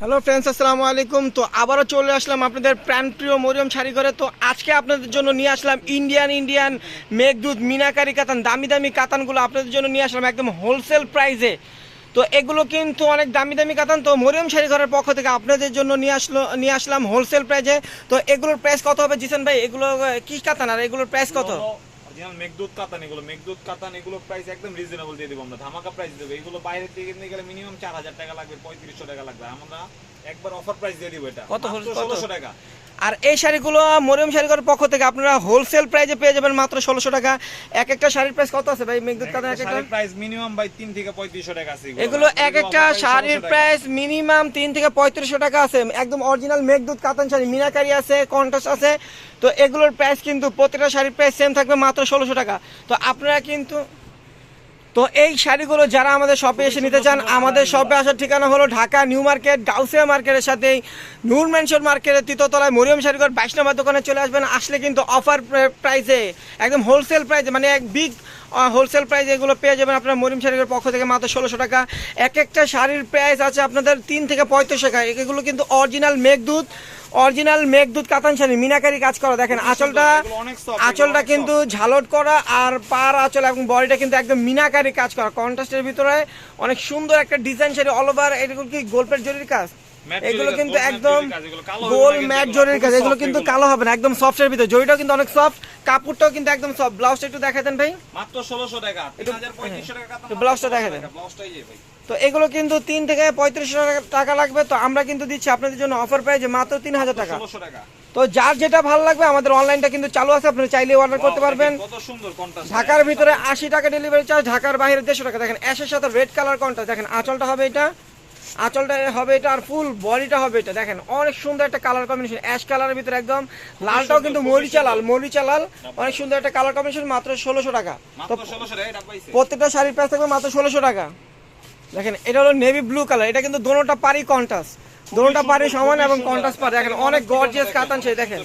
Hello friends, আসসালামু আলাইকুম। তো আবারও চলে আসলাম আপনাদের প্রাণপ্রিয় মরিয়ম শাড়ি ঘরে তো আজকে আপনাদের জন্য নিয়ে আসলাম ইন্ডিয়ান ইন্ডিয়ান মেঘদূত মিনাকারি কাতান। দামি দামি কাতানগুলো আপনাদের জন্য নিয়ে আসলাম একদম হোলসেল প্রাইসে তো এগুলো কিন্তু অনেক দামি দামি কাতান। তো মরিয়ম শাড়ি ঘরের পক্ষ থেকে আপনাদের জন্য নিয়ে আসলো, নিয়ে আসলাম হোলসেল প্রাইসে তো এগুলোর প্রাইস কত হবে জিসান ভাই? এগুলো কি কাতান আর এগুলোর প্রাইস কত? অরিজিনাল মেঘদূত, কাতান এগুলো। মেঘদূত, কাতান এগুলো প্রাইস একদম রিজনেবল দিয়ে দেবো আমরা। ধামাকা প্রাইস দেবো। এগুলো বাইরে থেকে কিনতে গেলে মিনিমাম চার হাজার টাকা লাগবে, পঁয়ত্রিশশো টাকা লাগবে। আমরা একবার অফার প্রাইস দিয়ে দিব এটা। কত? ষোলোশো টাকা। আর এই শাড়িগুলো মরিয়ম শাড়িঘরের পক্ষ থেকে আপনারা হোলসেল প্রাইসে পেয়ে যাবেন মাত্র ষোলোশো টাকা। এক একটা শাড়ির প্রাইস কত আছে ভাই? মেঘদূত কাতান এক একটা? প্রাইস মিনিমাম বাই তিন থেকে পঁয়ত্রিশশো টাকা আছে এগুলো। এক একটা শাড়ির প্রাইস মিনিমাম তিন থেকে পঁয়ত্রিশশো টাকা আছে। একদম অরিজিনাল মেঘদূত কাতান শাড়ি মিনাকারি আছে কন্টাস্ট আছে। তো এগুলোর প্রাইস কিন্তু প্রত্যেকটা শাড়ির প্রাইস সেম থাকবে মাত্র ষোলোশো টাকা। তো আপনারা কিন্তু তো এই শাড়িগুলো যারা আমাদের শপে এসে নিতে চান, আমাদের শপে আসার ঠিকানা হলো ঢাকা নিউ মার্কেট, গাউসিয়া মার্কেটের সাথে নূর ম্যানশন মার্কেটের তৃতীয়তলায় মরিয়ম শাড়িঘর, বাইশ নম্বর দোকানে চলে আসবেন। আসলে কিন্তু অফার প্রাইসে একদম হোলসেল প্রাইসে মানে এক বিগ হোলসেল প্রাইস এগুলো পেয়ে যাবেন আপনার মরিম শাড়ির পক্ষ থেকে মাত্র ষোলোশো টাকা। এক একটা শাড়ির প্রাইস আছে আপনাদের তিন থেকে পঁয়ত্রিশ টাকা। এগুলো কিন্তু অরিজিনাল মেঘদূত। অরিজিনাল মেঘদূত কাতান শাড়ি মিনাকারি কাজ করা দেখেন আঁচলটা আঁচলটা কিন্তু ঝালট করা আর পার আঁচল এবং বডিটা কিন্তু একদম মিনাকারি কাজ করা। কন্ট্রাস্টের ভিতরে অনেক সুন্দর একটা ডিজাইন শাড়ি অল ওভার এগুলো কি গোল্পের জরির কাজ? এগুলো কিন্তু একদম গোল ম্যাট জরির কাজ এগুলো কিন্তু কালো হবে না একদম সফটের ভিতরে। জরিটাও কিন্তু অনেক সফট কাপড়টাও কিন্তু একদম সফট ব্লাউজটা একটু দেখা দেন ভাই? মাত্র ষোলোশো টাকা ব্লাউজটা দেখা দেন। ব্লাউজটাই ভাই। তো এগুলো কিন্তু তিন থেকে পঁয়ত্রিশ টাকা লাগবে তো আমরা কিন্তু দিচ্ছি আপনাদের জন্য অফার প্রাইজে মাত্র তিন হাজার টাকা। তো যার যেটা ভালো লাগবে আমাদের অনলাইনটা কিন্তু চালু আছে আপনি চাইলে অর্ডার করতে পারবেন। কন্ট্রাস্ট ঢাকার ভিতরে আশি টাকা ডেলিভারি চার্জ ঢাকার বাইরে দেড়শো টাকা। দেখেন অ্যাশের সাথে রেড কালার কোনটা দেখেন আঁচলটা হবে এটা আঁচলটা হবে এটা আর ফুল বডিটা হবে এটা। দেখেন অনেক সুন্দর একটা কালার কম্বিনেশন অ্যাশ কালারের ভিতরে একদম লালটাও কিন্তু মরিচা লাল মরিচা লাল অনেক সুন্দর একটা কালার কম্বিনেশন মাত্র ষোলোশো টাকা। তো প্রত্যেকটা শাড়ির প্রাইস থাকবে মাত্র ষোলোশো টাকা। দেখেন এটা হলো নেভি ব্লু কালার এটা কিন্তু দোনোটা পারি কন্টাস দোনোটা পারি সমান এবং কন্টাস পারে দেখেন অনেক গর্জিয়াস কাতান সেই দেখেন।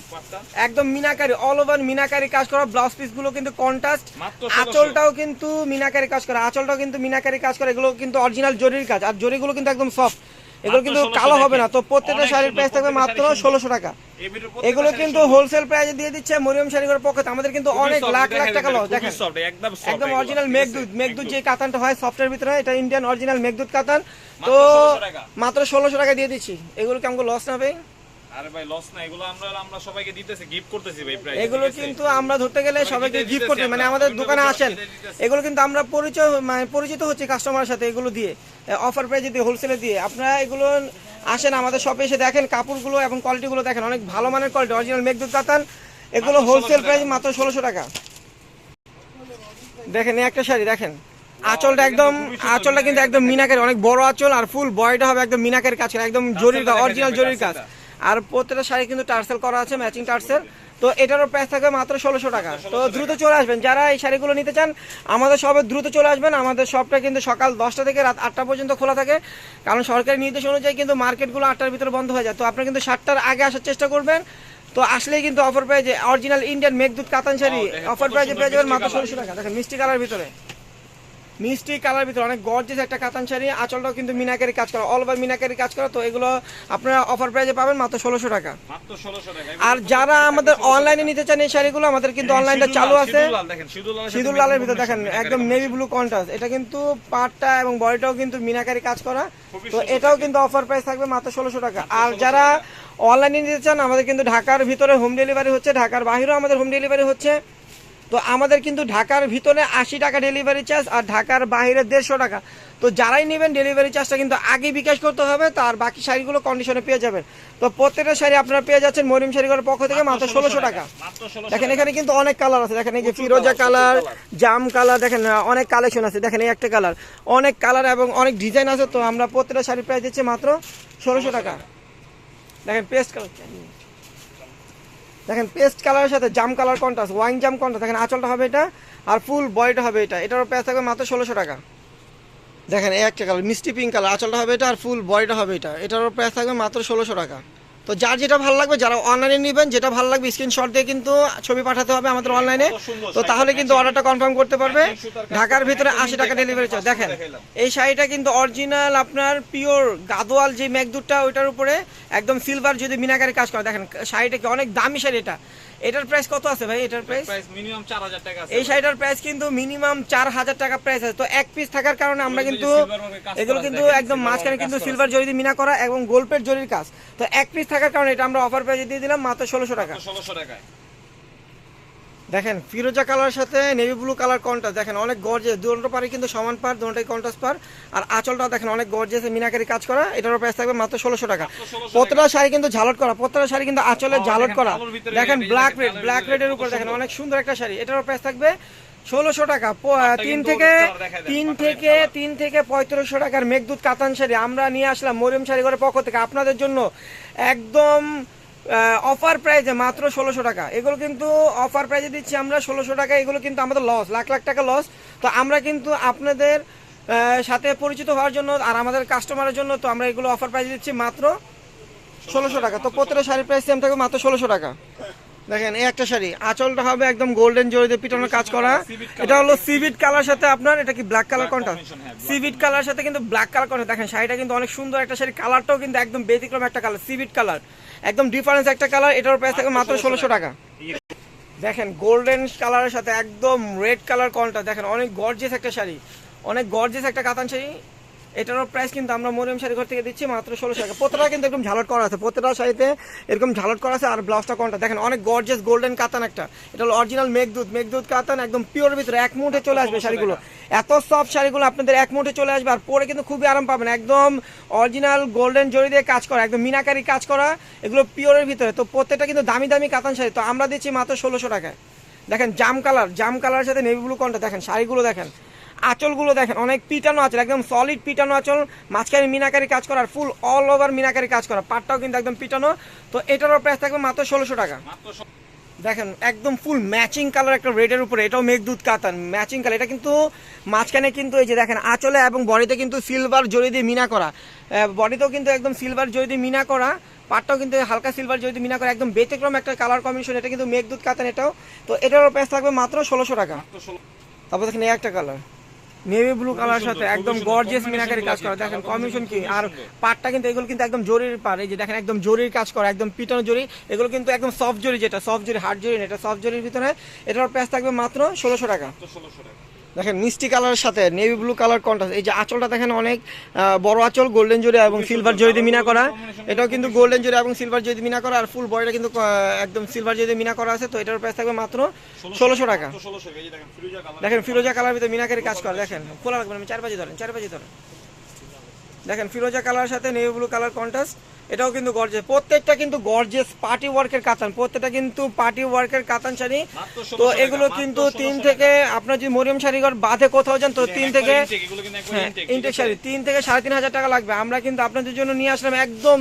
একদম মিনাকারি অল ওভার মিনাকারি কাজ করা ব্লাউজ পিসগুলো কিন্তু কন্ট্রাস্ট আঁচলটাও কিন্তু মিনাকারি কাজ করা আঁচলটাও কিন্তু মিনাকারি কাজ করা এগুলো কিন্তু অরিজিনাল জরির কাজ। আর জরিগুলো কিন্তু একদম সফট এগুলো কিন্তু কালো হবে না। তো প্রত্যেকটা শাড়ির প্রাইস থাকবে মাত্র ষোলোশো টাকা। এগুলো কিন্তু হোলসেল প্রাইসে দিয়ে দিচ্ছে মরিয়ম শাড়িঘর পক্ষে আমাদের কিন্তু অনেক লাখ লাখ টাকা লস দেখেন। একদম অরিজিনাল মেঘদুধ মেঘদুধ মেঘদূত মেঘদূত যে কাতানটা হয় সফটের ভিতরে এটা ইন্ডিয়ান অরিজিনাল মেঘদুধ কাতান। তো মাত্র 1600 টাকা। মাত্র ষোলোশো টাকা দিয়ে দিচ্ছি। এগুলো কি আমাকে লস না ভাই? আরে ভাই লস না এগুলো আমরা আমরা সবাইকে দিতেছি গিফট করতেছি ভাই প্রাইস এগুলো কিন্তু আমরা ধরতে গেলে সবাইকে সবাইকে গিফট করতে মানে আমাদের দোকানে আসেন। এগুলো কিন্তু আমরা পরিচয় মানে পরিচিত হচ্ছি কাস্টমারের সাথে এগুলো দিয়ে। অফার প্রাইজে দিয়ে হোলসেলে দিয়ে আপনারা এগুলো আসেন আমাদের শপে এসে দেখেন কাপড়গুলো এবং কোয়ালিটিগুলো দেখেন। অনেক ভালো মানের কোয়ালিটি অরিজিনাল মেঘদূত কাতান এগুলো হোলসেল 1600 প্রাইস মাত্র ষোলোশো টাকা। দেখেন এই একটা শাড়ি দেখেন। আঁচলটা একদম আঁচলটা কিন্তু একদম মিনাকারি অনেক বড় আঁচল আর ফুল বয়টা হবে একদম মিনাকারি কাজ একদম জরির অরিজিনাল জরির কাজ। আর প্রত্যেকটা শাড়ি কিন্তু টার্সেল করা আছে ম্যাচিং টার্সেল। তো এটারও প্রাইস থাকবে মাত্র ষোলোশো টাকা। তো দ্রুত চলে আসবেন। যারা এই শাড়িগুলো নিতে চান আমাদের শপে দ্রুত চলে আসবেন। আমাদের শপটা কিন্তু সকাল দশটা থেকে রাত আটটা পর্যন্ত খোলা থাকে। কারণ সরকারি নির্দেশ অনুযায়ী কিন্তু মার্কেটগুলো আটটার ভিতরে বন্ধ হয়ে যায়। তো আপনারা কিন্তু সাতটার আগে আসার চেষ্টা করবেন। তো আসলেই কিন্তু অফার প্রাইজে অরিজিনাল ইন্ডিয়ান মেঘদূত কাতান শাড়ি অফার প্রাইজে পেয়ে যাবেন মাত্র ষোলোশো টাকা। দেখেন মিষ্টি কালার ভিতরে। মিষ্টি কালার ভিতরে অনেক গর্জেস একটা কাতান শাড়ি আঁচলটাও কিন্তু মিনাকারি কাজ করা অল ওভার মিনাকারি কাজ করা তো এগুলো আপনারা অফার প্রাইজে পাবেন মাত্র ষোলোশো টাকা। আর যারা আমাদের অনলাইনে নিতে চান এই শাড়িগুলো আমাদের কিন্তু অনলাইনটা চালু আছে। সিঁদুর লালের ভিতরে দেখেন একদম নেভি ব্লু কন্ট্রাস্ট এটা কিন্তু পাটটা এবং বডিটাও কিন্তু মিনাকারি কাজ করা তো এটাও কিন্তু অফার প্রাইস থাকবে মাত্র ষোলোশো টাকা। আর যারা অনলাইনে নিতে চান আমাদের কিন্তু ঢাকার ভিতরে হোম ডেলিভারি হচ্ছে ঢাকার বাইরেও আমাদের হোম ডেলিভারি হচ্ছে। তো আমাদের কিন্তু ঢাকার ভিতরে আশি টাকা ডেলিভারি চার্জ আর ঢাকার বাইরে দেড়শো টাকা। তো যারাই নেবেন ডেলিভারি চার্জটা কিন্তু আগে বিকাশ করতে হবে তার বাকি শাড়িগুলো কন্ডিশনে পেয়ে যাবেন। তো প্রত্যেকটা শাড়ি আপনারা পেয়ে যাচ্ছেন মরিম শাড়িগুলোর পক্ষ থেকে মাত্র ষোলোশো টাকা। দেখেন এখানে কিন্তু অনেক কালার আছে। দেখেন এই যে ফিরোজা কালার জাম কালার দেখেন অনেক কালেকশন আছে। দেখেন এই একটা কালার অনেক কালার এবং অনেক ডিজাইন আছে। তো আমরা প্রত্যেকটা শাড়ি প্রাইস দিচ্ছি মাত্র ষোলোশো টাকা। দেখেন পেস্ট কালার দেখেন পেস্ট কালারের সাথে জাম কালার কন্ট্রাস্ট ওয়াইন জাম কন্ট্রাস্ট দেখেন আঁচলটা হবে এটা, আর ফুল বডিটা হবে এটা। এটারও প্রাইস থাকবে মাত্র ষোলোশো টাকা। দেখেন এই একটা কালার মিষ্টি পিঙ্ক কালার আঁচলটা হবে এটা, আর ফুল বডিটা হবে এটা। এটারও প্রাইস থাকবে মাত্র ষোলোশো টাকা। তো যার যেটা ভালো লাগবে যারা অনলাইনে নেবেন যেটা ভালো লাগবে স্ক্রিনশট দিয়ে কিন্তু ছবি পাঠাতে হবে আমাদের অনলাইনে তো তাহলে কিন্তু অর্ডারটা কনফার্ম করতে পারবে। ঢাকার ভিতরে আশি টাকা ডেলিভারি চার্জ দেখেন এই শাড়িটা কিন্তু অরিজিনাল আপনার পিওর গাদোয়াল যে মেঘদুটটা ওইটার উপরে একদম সিলভার যদি মিনাকারি কাজ করে। দেখেন শাড়িটা কি অনেক দামি শাড়ি এটা। এটার প্রাইস কত আছে ভাই? এটার প্রাইস মিনিমাম 4000 টাকা আছে এই শাড়িটার প্রাইস কিন্তু মিনিমাম চার হাজার টাকা প্রাইস আছে। তো এক পিস থাকার কারণে আমরা কিন্তু এগুলো কিন্তু একদম মাঝখানে কিন্তু সিলভার জরি দিয়ে মিনা করা এবং গোল্পের জরির কাজ। তো এক পিস থাকার কারণে এটা আমরা অফার প্রাইসে দিয়ে দিলাম মাত্র ষোলোশো টাকা। 1600 টাকায়। দেখেন ফিরোজা কালার সাথে নেভি ব্লু কালার কন্ট্রাস্ট দেখেন অনেক গর্জেস দুটো পারে কিন্তু সমান পার দুটোই কন্ট্রাস্ট পার আর আঁচলটা দেখেন অনেক গর্জেস মিনাকারি কাজ করা। এটারও প্রাইস থাকবে মাত্র ষোলোশো টাকা। মাত্র 1600 প্রত্যেকটা শাড়ি কিন্তু ঝালট করা। প্রত্যেকটা শাড়ি কিন্তু আঁচলে ঝালট করা। দেখেন ব্ল্যাক রেড ব্ল্যাক রেডের উপর দেখেন অনেক সুন্দর একটা শাড়ি। এটারও প্রাইস থাকবে ষোলোশো টাকা। তিন থেকে তিন থেকে তিন থেকে পঁয়ত্রিশশো টাকার মেঘদূত কাতান শাড়ি। আমরা নিয়ে আসলাম মরিয়ম শাড়ি ঘরের পক্ষ থেকে। আপনাদের জন্য একদম অফার প্রাইজে মাত্র ষোলোশো টাকা। এগুলো কিন্তু অফার প্রাইজে দিচ্ছি আমরা ষোলোশো টাকা, এগুলো কিন্তু আমাদের লস লাখ লাখ টাকা লস তো আমরা কিন্তু আপনাদের সাথে পরিচিত হওয়ার জন্য আর আমাদের কাস্টমারের জন্য তো আমরা এগুলো অফার প্রাইজে দিচ্ছি মাত্র ষোলোশো টাকা। তো প্রত্যেকটা শাড়ির প্রাইস সেম থাকবে মাত্র ষোলোশো টাকা। দেখেন এই একটা শাড়ি। আঁচলটা হবে একদম গোল্ডেন জরিতে পিটানো কাজ করা। এটা হলো সিভিট কালার সাথে আপনার এটা কি ব্ল্যাক কালার কোনটা? হ্যাঁ, সিভিট কালার সাথে কিন্তু ব্ল্যাক কালার কোনটা? দেখেন শাড়িটা কিন্তু অনেক সুন্দর একটা শাড়ি। কালারটাও কিন্তু একদম ব্যতিক্রম একটা কালার সিভিট কালার একদম ডিফারেন্স একটা কালার এটার প্রাইস থাকবে মাত্র ষোলোশো টাকা। দেখেন গোল্ডেন কালারের সাথে একদম রেড কালার কোনটা? দেখেন অনেক গর্জিয়াস একটা শাড়ি। অনেক গর্জিয়াস একটা কাতান শাড়ি। এটারও প্রাইস কিন্তু আমরা মরিয়ম শাড়ি ঘর থেকে দিচ্ছি মাত্র ষোলোশো টাকা। প্রত্যেকটা কিন্তু একদম ঝালট করা আছে। প্রত্যেকটা শাড়িতে এরকম ঝালট করা আছে আর ব্লাউজটা কোনটা? দেখেন অনেক গর্জেস গোল্ডেন কাতান একটা। এটা হলো অরিজিনাল মেঘদূত। মেঘদূত কাতান একদম পিওর ভিতরে। এক মুঠে চলে আসবে শাড়িগুলো। এত সফট শাড়িগুলো আপনাদের এক মুঠে চলে আসবে আর পরে কিন্তু খুবই আরাম পাবেন। একদম অরিজিনাল গোল্ডেন জরি দিয়ে কাজ করা একদম মিনাকারি কাজ করা এগুলো পিওরের ভিতরে। তো প্রত্যেকটা কিন্তু দামি দামি কাতান শাড়ি। তো আমরা দিচ্ছি মাত্র ষোলোশো টাকায়। দেখেন জাম কালার জাম কালারের সাথে নেভি ব্লু কোনটা? দেখেন শাড়িগুলো দেখেন। আঁচলগুলো দেখেন অনেক পিটানো আঁচল একদম সলিড পিটানো আঁচল মাঝখানে মিনাকারি কাজ করার ফুল অল ওভার মিনাকারি কাজ করা। পাটটাও কিন্তু একদম পিটানো। তো এটারও প্রাইস থাকবে মাত্র ষোলোশো টাকা। দেখেন একদম ফুল ম্যাচিং কালার একটা রেডের উপরে এটাও মেঘদূত কাতান ম্যাচিং কালার এটা কিন্তু মাঝখানে কিন্তু এই যে দেখেন আঁচলে এবং বডিতে কিন্তু সিলভার জড়ি দিয়ে মিনা করা। বডিতেও কিন্তু একদম সিলভার জড়ি দিয়ে মিনা করা। পাটটাও কিন্তু হালকা সিলভার জড়ি দিয়ে মিনা করা। একদম ব্যতিক্রম একটা কালার কম্বিনেশন এটা কিন্তু মেঘদূত কাতান এটাও। তো এটারও প্রাইস থাকবে মাত্র ষোলোশো টাকা। তারপর দেখেন এই একটা কালার নেভি ব্লু কালার সাথে একদম। গর্জিয়াস মিনাকারি কাজ করা। দেখেন কমিশন কি? আর পাটটা কিন্তু এগুলো কিন্তু একদম জরির পার এই যে দেখেন একদম জরির কাজ করা একদম পিটানো জরি। এগুলো কিন্তু একদম সফট জরি যেটা সফট জরি হার্ড জরি না এটা সফট জরির ভিতরে। এটার প্রাইস থাকবে মাত্র ষোলোশো টাকা। ষোলোশো টাকা। দেখেন মিষ্টি কালারের সাথে নেভি ব্লু কালার কন্ট্রাস্ট এই যে আঁচলটা দেখেন অনেক বড় আঁচল গোল্ডেন জরি এবং সিলভার জড়িতে মিনা করা। এটাও কিন্তু গোল্ডেন জরি এবং সিলভার জড়িতে মিনা করা। আর ফুল বডিটা কিন্তু একদম সিলভার জড়িতে মিনা করা আছে। তো এটার প্রাইস থাকবে মাত্র ষোলোশো টাকা। মাত্র 1600 এই যে দেখেন ফিরোজা কালার দেখেন ফিরোজা কালার। ভিতরে মিনাকারি কাজ করা। দেখেন খোলা রাখবেন আমি চার বাজে ধরেন চার বাজে ধরেন। দেখেন ফিরোজা কালার সাথে নেভি ব্লু কালার কন্ট্রাস্ট এটাও কিন্তু গর্জেস প্রত্যেকটা কিন্তু গর্জেস পার্টি ওয়ার্কের কাতান প্রত্যেকটা কিন্তু পার্টি ওয়ার্কের কাতান শাড়ি। তো এগুলো কিন্তু তিন থেকে আপনার যদি মরিয়ম শাড়িঘর বাঁধে কোথাও যান তো তিন থেকে একবার হ্যাঁ ইনটেক শাড়ি তিন থেকে সাড়ে তিন হাজার টাকা লাগবে। আমরা কিন্তু আপনাদের জন্য নিয়ে আসলাম একদম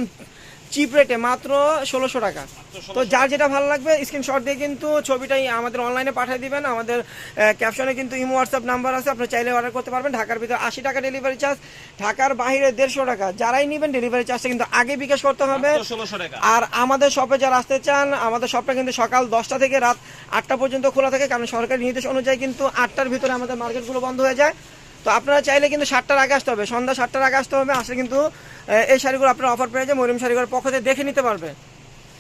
চিপ রেটে মাত্র ষোলোশো টাকা। তো যার যেটা ভালো লাগবে স্ক্রিনশট দিয়ে কিন্তু ছবিটাই আমাদের অনলাইনে পাঠিয়ে দিবেন। আমাদের ক্যাপশনে কিন্তু ইমো হোয়াটসঅ্যাপ নাম্বার আছে আপনি চাইলে অর্ডার করতে পারবেন। ঢাকার ভিতরে আশি টাকা ডেলিভারি চার্জ ঢাকার বাইরে দেড়শো টাকা। যারাই নেবেন ডেলিভারি চার্জটা কিন্তু আগে বিকাশ করতে হবে। মাত্র 1600 টাকা। আর আমাদের শপে যারা আসতে চান আমাদের শপটা কিন্তু সকাল দশটা থেকে রাত আটটা পর্যন্ত খোলা থাকে। কারণ সরকারি নির্দেশ অনুযায়ী কিন্তু আটটার ভিতরে আমাদের মার্কেটগুলো বন্ধ হয়ে যায়। তো আপনারা চাইলে কিন্তু সাতটার আগে আসতে হবে, সন্ধ্যা সাতটার আগে আসতে হবে, আসলে কিন্তু এই শাড়িগুলো আপনারা অফার পেয়ে মরিম শাড়িগুলোর পক্ষ থেকে দেখে নিতে পারবে।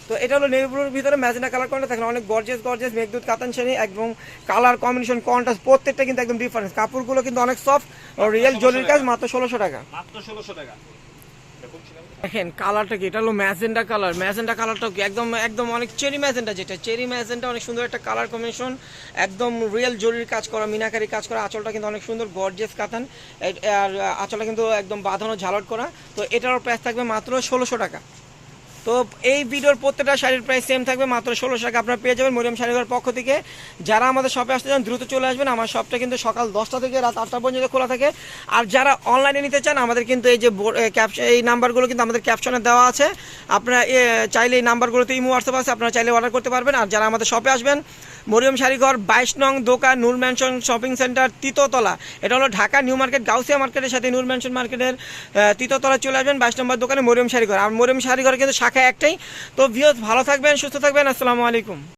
তো এটা হলো নেভিব্লুর ভিতরে ম্যাজিনা কালার কোনটা দেখেন অনেক গর্জেস গর্জেস মেঘদুত কাতান শাড়ি, একদম কালার কম্বিনেশন কন্ট্রাস্ট প্রত্যেকটা কিন্তু একদম ডিফারেন্স কাপড়গুলো কিন্তু অনেক সফট রিয়েল জলির কাজ, মাত্র ষোলোশো টাকা। মাত্র ষোলোশো টাকা। দেখুন কালারটা কি? এটা হলো ম্যাজেন্ডা কালার। ম্যাজেন্ডা কালারটাও কি? একদম একদম অনেক চেরি ম্যাজেন্ডা যেটা। চেরি ম্যাজেন্ডা অনেক সুন্দর একটা কালার কম্বিনেশন একদম রিয়েল জরির কাজ করা, মিনাকারি কাজ করা। আঁচলটা কিন্তু অনেক সুন্দর গর্জেস কাতান আর আঁচলটা কিন্তু একদম বাঁধানো, ঝালট করা। তো এটারও প্রাইস থাকবে মাত্র ষোলোশো টাকা। তো এই ভিডিওর প্রত্যেকটা শাড়ির প্রাইস সেম থাকবে, মাত্র ষোলোশো টাকা আপনারা পেয়ে যাবেন মরিয়াম শাড়িঘর পক্ষ থেকে। যারা আমাদের শপে আসতে চান, দ্রুত চলে আসবেন। আমার শপটা কিন্তু সকাল দশটা থেকে রাত আটটা পর্যন্ত খোলা থাকে। আর যারা অনলাইনে নিতে চান, আমাদের কিন্তু এই যে ক্যাপশন এই নাম্বারগুলো কিন্তু আমাদের ক্যাপশনে দেওয়া আছে। আপনারা চাইলে এই নাম্বারগুলোতে ইমো হোয়াটসঅ্যাপ আছে, আপনারা চাইলে অর্ডার করতে পারবেন। আর যারা আমাদের শপে আসবেন মরিয়ম শাড়িঘর বাইশ নং দোকান Noor mansion shopping centre Titotola. এটা হলো ঢাকা, নিউ মার্কেট, গাউসিয়া মার্কেটের সাথে নূর ম্যানশন মার্কেটের তিতোতলা চলে আসবেন বাইশ নম্বর দোকানে মরিয়ম শাড়িঘর আর মরিয়ম শাড়িঘর কিন্তু শাখা একটাই। তো ভিওস ভালো থাকবেন, সুস্থ থাকবেন। আসসালামু আলাইকুম।